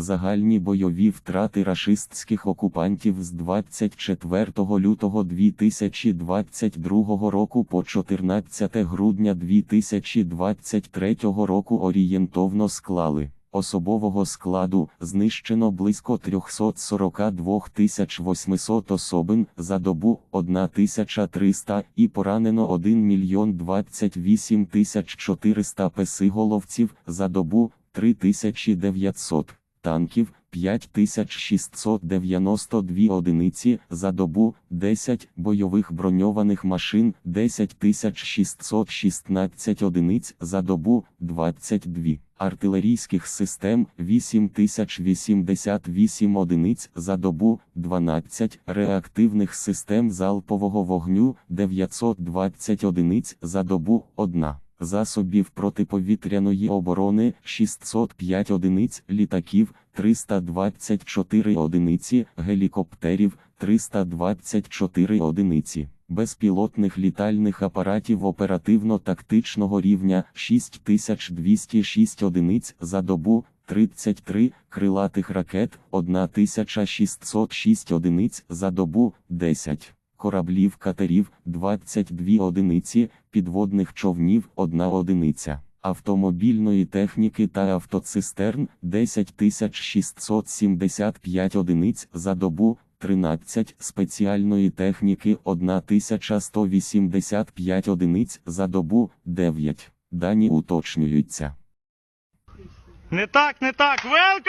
Загальні бойові втрати рашистських окупантів з 24 лютого 2022 року по 14 грудня 2023 року орієнтовно склали. Особового складу знищено близько 342 800 особин за добу 1300 і поранено 1 мільйон 28 400 песиголовців за добу 3900 танків 5692 одиниці за добу, 10 бойових броньованих машин 10616 одиниць за добу, 22 артилерійських систем 8088 одиниць за добу, 12 реактивних систем залпового вогню 920 одиниць за добу, 1 засобів протиповітряної оборони 605 одиниць літаків, 324 одиниці гелікоптерів, 324 одиниці. Безпілотних літальних апаратів оперативно-тактичного рівня 6206 одиниць за добу, 33 крилатих ракет, 1606 одиниць за добу, 10 кораблів катерів 22 одиниці, підводних човнів 1 одиниця, автомобільної техніки та автоцистерн 10675 одиниць за добу, 13 спеціальної техніки 1185 одиниць за добу, 9. Дані уточнюються. Не так, не так. Велком!